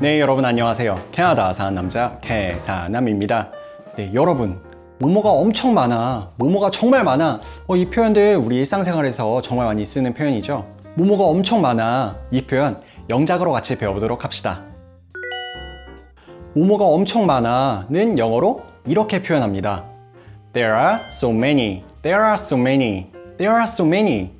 네, 여러분 안녕하세요. 캐나다 사는 남자 캐사남입니다. 네, 여러분. 모모가 엄청 많아. 모모가 정말 많아. 어, 이 표현들 우리 일상생활에서 정말 많이 쓰는 표현이죠. 모모가 엄청 많아. 이 표현 영작으로 같이 배워보도록 합시다. 모모가 엄청 많아 는 영어로 이렇게 표현합니다. There are so many. There are so many. There are so many.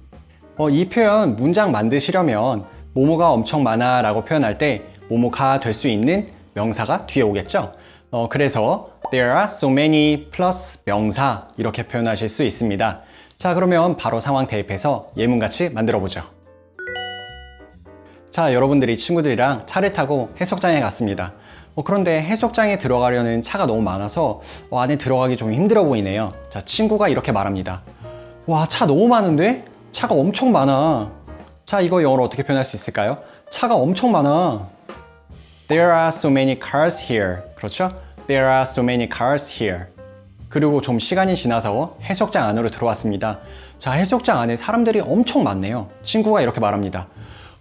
어, 이 표현 문장 만드시려면 모모가 엄청 많아 라고 표현할 때 모모가 될 수 있는 명사가 뒤에 오겠죠. 어, 그래서 there are so many 플러스 명사 이렇게 표현하실 수 있습니다. 자 그러면 바로 상황 대입해서 예문같이 만들어 보죠. 자 여러분들이 친구들이랑 차를 타고 해수욕장에 갔습니다. 어, 그런데 해수욕장에 들어가려는 차가 너무 많아서 어, 안에 들어가기 좀 힘들어 보이네요. 자 친구가 이렇게 말합니다. 와 차 너무 많은데? 차가 엄청 많아. 자, 이거 영어로 어떻게 표현할 수 있을까요? 차가 엄청 많아. There are so many cars here. 그렇죠? There are so many cars here. 그리고 좀 시간이 지나서 해수욕장 안으로 들어왔습니다. 자, 해수욕장 안에 사람들이 엄청 많네요. 친구가 이렇게 말합니다.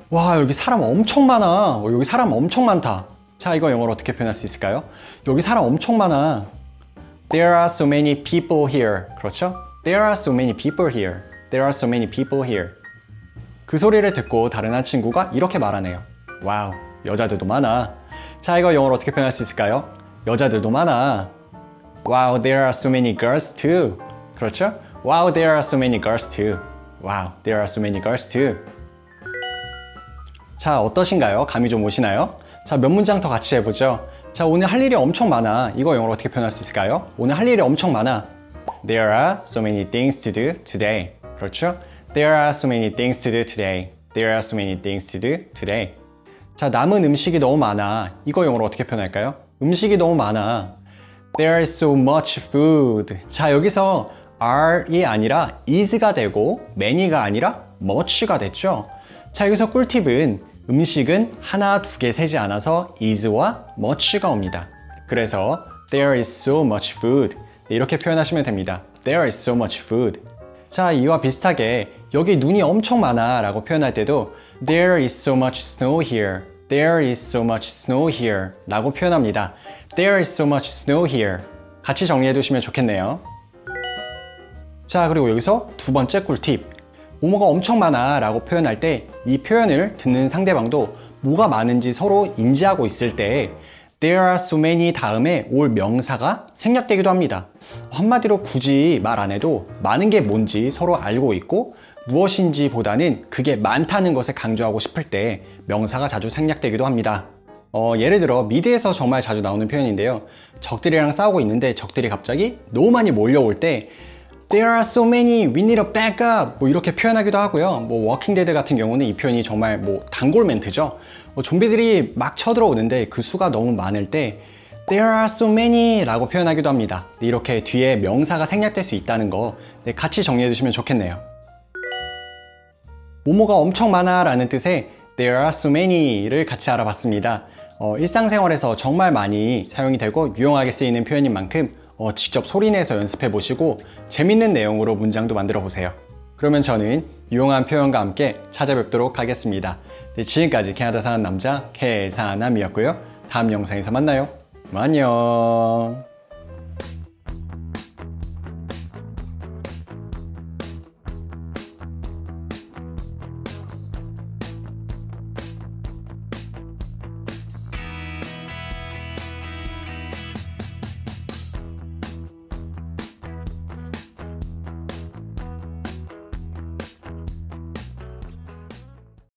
와, 여기 사람 엄청 많아. 어, 여기 사람 엄청 많다. 자, 이거 영어로 어떻게 표현할 수 있을까요? 여기 사람 엄청 많아. There are so many people here. 그렇죠? There are so many people here. There are so many people here. 그 소리를 듣고 다른 한 친구가 이렇게 말하네요. 와우, 여자들도 많아. 자, 이거 영어로 어떻게 표현할 수 있을까요? 여자들도 많아. Wow, there are so many girls too. 그렇죠? Wow, there are so many girls too. Wow, there are so many girls too. 자, 어떠신가요? 감이 좀 오시나요? 자, 몇 문장 더 같이 해보죠. 자, 오늘 할 일이 엄청 많아. 이거 영어로 어떻게 표현할 수 있을까요? 오늘 할 일이 엄청 많아. There are so many things to do today. 그렇죠? There are so many things to do today. There are so many things to do today. 자, 남은 음식이 너무 많아. 이거 영어로 어떻게 표현할까요? 음식이 너무 많아. There is so much food. 자, 여기서 are이 아니라 is가 되고 many가 아니라 much가 됐죠. 자, 여기서 꿀팁은 음식은 하나, 두 개 세지 않아서 is와 much가 옵니다. 그래서 there is so much food. 네, 이렇게 표현하시면 됩니다. There is so much food. 자, 이와 비슷하게 여기 눈이 엄청 많아 라고 표현할 때도 There is so much snow here. There is so much snow here 라고 표현합니다. There is so much snow here. 같이 정리해 두시면 좋겠네요. 자, 그리고 여기서 두 번째 꿀팁. 뭐뭐가 엄청 많아 라고 표현할 때 이 표현을 듣는 상대방도 뭐가 많은지 서로 인지하고 있을 때 There are so many 다음에 올 명사가 생략되기도 합니다. 한마디로 굳이 말 안 해도 많은 게 뭔지 서로 알고 있고 무엇인지 보다는 그게 많다는 것을 강조하고 싶을 때 명사가 자주 생략되기도 합니다. 어, 예를 들어 미드에서 정말 자주 나오는 표현인데요. 적들이랑 싸우고 있는데 적들이 갑자기 너무 많이 몰려올 때 There are so many, we need a backup 뭐 이렇게 표현하기도 하고요. 뭐 워킹 데드 같은 경우는 이 표현이 정말 뭐 단골 멘트죠. 뭐 좀비들이 막 쳐들어오는데 그 수가 너무 많을 때 There are so many 라고 표현하기도 합니다. 네, 이렇게 뒤에 명사가 생략될 수 있다는 거 네, 같이 정리해 두시면 좋겠네요. 모모가 엄청 많아 라는 뜻의 There are so many를 같이 알아봤습니다. 어, 일상생활에서 정말 많이 사용이 되고 유용하게 쓰이는 표현인 만큼 어, 직접 소리내서 연습해 보시고 재밌는 내용으로 문장도 만들어 보세요. 그러면 저는 유용한 표현과 함께 찾아뵙도록 하겠습니다. 네, 지금까지 캐나다 사는 남자 캐사남이었고요. 다음 영상에서 만나요. 안녕.